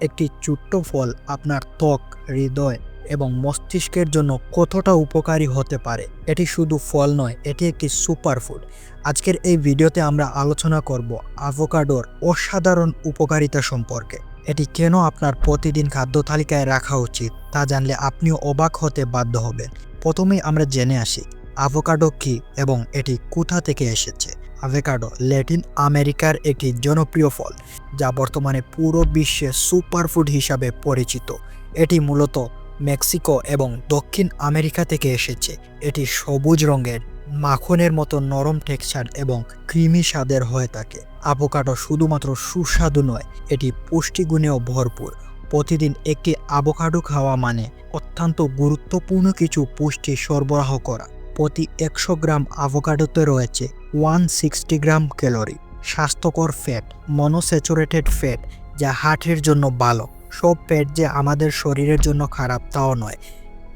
একটি ছোট্ট ফল আপনার ত্বক, হৃদয় এবং মস্তিষ্কের জন্য কতটা উপকারী হতে পারে? এটি শুধু ফল নয়, এটি একটি সুপারফুড আজকের এই ভিডিওতে আমরা আলোচনা করব আভোকাডোর অসাধারণ উপকারিতা সম্পর্কে। এটি কেন আপনার প্রতিদিন খাদ্য তালিকায় রাখা উচিত তা জানলে আপনিও অবাক হতে বাধ্য হবেন। প্রথমেই আমরা জেনে আসি আভোকাডো কি এবং এটি কোথা থেকে এসেছে। আভোকাডো ল্যাটিন আমেরিকার একটি জনপ্রিয় ফল, যা বর্তমানে পুরো বিশ্বে সুপারফুড হিসাবে পরিচিত। এটি মূলত মেক্সিকো এবং দক্ষিণ আমেরিকা থেকে এসেছে। এটি সবুজ রঙের, মাখনের মতো নরম টেক্সচার এবং ক্রিমি স্বাদের হয়ে থাকে। আভোকাডো শুধুমাত্র সুস্বাদু নয়, এটি পুষ্টিগুণেও ভরপুর। প্রতিদিন একটি আভোকাডো খাওয়া মানে অত্যন্ত গুরুত্বপূর্ণ কিছু পুষ্টি সরবরাহ করা। প্রতি একশো গ্রাম আভোকাডোতে রয়েছে ওয়ান সিক্সটি গ্রাম ক্যালোরি। স্বাস্থ্যকর ফ্যাট, মনোস্যাচুরেটেড ফ্যাট, যা হার্টের জন্য ভালো। সব ফ্যাট যে আমাদের শরীরের জন্য খারাপ তাও নয়।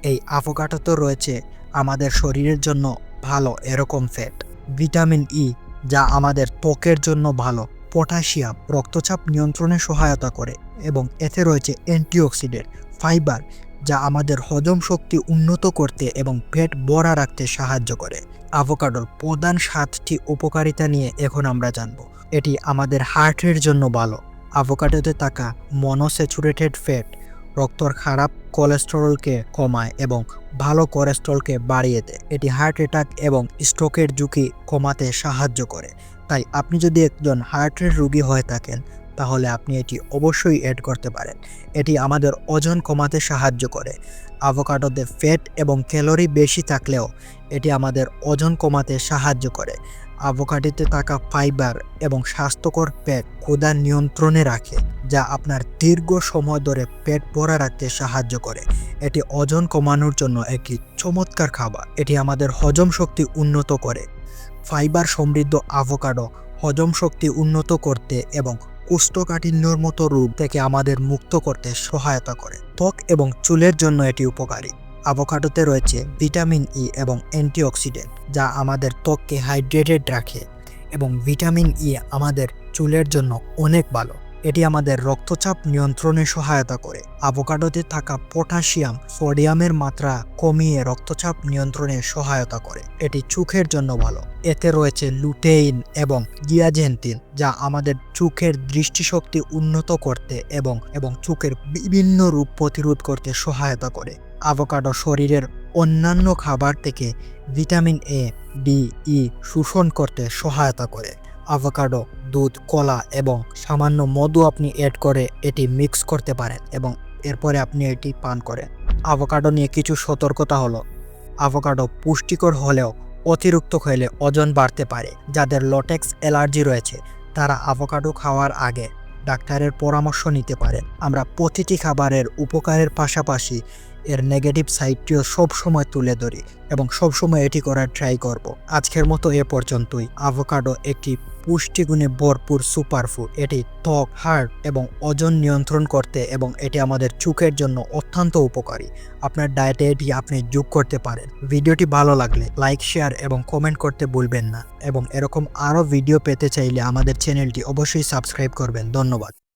এই আভোকাডোতে রয়েছে আমাদের শরীরের জন্য ভালো এরকম ফ্যাট। ভিটামিন ই, যা আমাদের ত্বকের জন্য ভালো। পটাশিয়াম, রক্তচাপ নিয়ন্ত্রণে সহায়তা করে এবং এতে রয়েছে অ্যান্টিঅক্সিডেন্ট, ফাইবার যা আমাদের হজম শক্তি উন্নত করতে এবং পেট বড়া রাখতে সাহায্য করে। আভোকাডোর প্রধান সাতটি উপকারিতা নিয়ে এখন আমরা জানব। এটি আমাদের হার্টের জন্য ভালো। আভোকাডোতে থাকা মনোস্যাচুরেটেড ফ্যাট রক্তর খারাপ কোলেস্টেরলকে কমায় এবং ভালো কোলেস্টেরলকে বাড়িয়ে দেয়। এটি হার্ট অ্যাটাক এবং স্ট্রোকের ঝুঁকি কমাতে সাহায্য করে। তাই আপনি যদি একজন হার্টের রোগী হয়ে থাকেন তাহলে আপনি এটি অবশ্যই অ্যাড করতে পারেন। এটি আমাদের ওজন কমাতে সাহায্য করে। আভোকাডোতে ফ্যাট এবং ক্যালোরি বেশি থাকলেও এটি আমাদের ওজন কমাতে সাহায্য করে। আভোকাডোতে থাকা ফাইবার এবং স্বাস্থ্যকর পেট ক্ষুধা নিয়ন্ত্রণে রাখে, যা আপনার দীর্ঘ সময় ধরে পেট ভরা রাখতে সাহায্য করে। এটি ওজন কমানোর জন্য একটি চমৎকার খাবার। এটি আমাদের হজম শক্তি উন্নত করে। ফাইবার সমৃদ্ধ আভোকাডো হজম শক্তি উন্নত করতে এবং কোষ্ঠকাঠিন্যর মতো রূপ থেকে আমাদের মুক্ত করতে সহায়তা করে। ত্বক এবং চুলের জন্য এটি উপকারী। আভোকাডোতে রয়েছে ভিটামিন ই এবং অ্যান্টিঅক্সিডেন্ট, যা আমাদের ত্বককে হাইড্রেটেড রাখে এবং ভিটামিন ই আমাদের চুলের জন্য অনেক ভালো। এটি আমাদের রক্তচাপ নিয়ন্ত্রণে সহায়তা করে। আভোকাডোতে থাকা পটাশিয়াম সোডিয়ামের মাত্রা কমিয়ে রক্তচাপ নিয়ন্ত্রণে সহায়তা করে। এটি চোখের জন্য ভালো। এতে রয়েছে লুটেইন এবং গিয়াজেন্টিন, যা আমাদের চোখের দৃষ্টিশক্তি উন্নত করতে এবং এবং চোখের বিভিন্ন রূপ প্রতিরোধ করতে সহায়তা করে। আভোকাডো শরীরের অন্যান্য খাবার থেকে ভিটামিন এ, ডি, ই, শোষণ করতে সহায়তা করে। আভোকাডো দুধ, কলা এবং সামান্য মধু আপনি অ্যাড করে এটি মিক্স করতে পারেন এবং এরপরে আপনি এটি পান করেন। আভোকাডো নিয়ে কিছু সতর্কতা হলো। আভোকাডো পুষ্টিকর হলেও অতিরিক্ত খেলে ওজন বাড়তে পারে, যাদের লটেক্স অ্যালার্জি রয়েছে। তারা আভোকাডো খাওয়ার আগে ডাক্তারের পরামর্শ নিতে পারেন। আমরা প্রতিটি খাবারের উপকারের পাশাপাশি এর নেগেটিভ সাইডটিও সবসময় তুলে ধরি এবং সবসময় এটি করার ট্রাই করব। আজকের মতো এ পর্যন্তই। আভোকাডো একটি পুষ্টিগুণে ভরপুর সুপারফুড। এটি ত্বক হার্ট এবং ওজন নিয়ন্ত্রণ করতে এবং এটি আমাদের চোখের জন্য অত্যন্ত উপকারী। আপনার ডায়েটে এটি আপনি যোগ করতে পারেন। ভিডিওটি ভালো লাগলে লাইক, শেয়ার এবং কমেন্ট করতে ভুলবেন না। এবং এরকম আরও ভিডিও পেতে চাইলে আমাদের চ্যানেলটি অবশ্যই সাবস্ক্রাইব করবেন। ধন্যবাদ।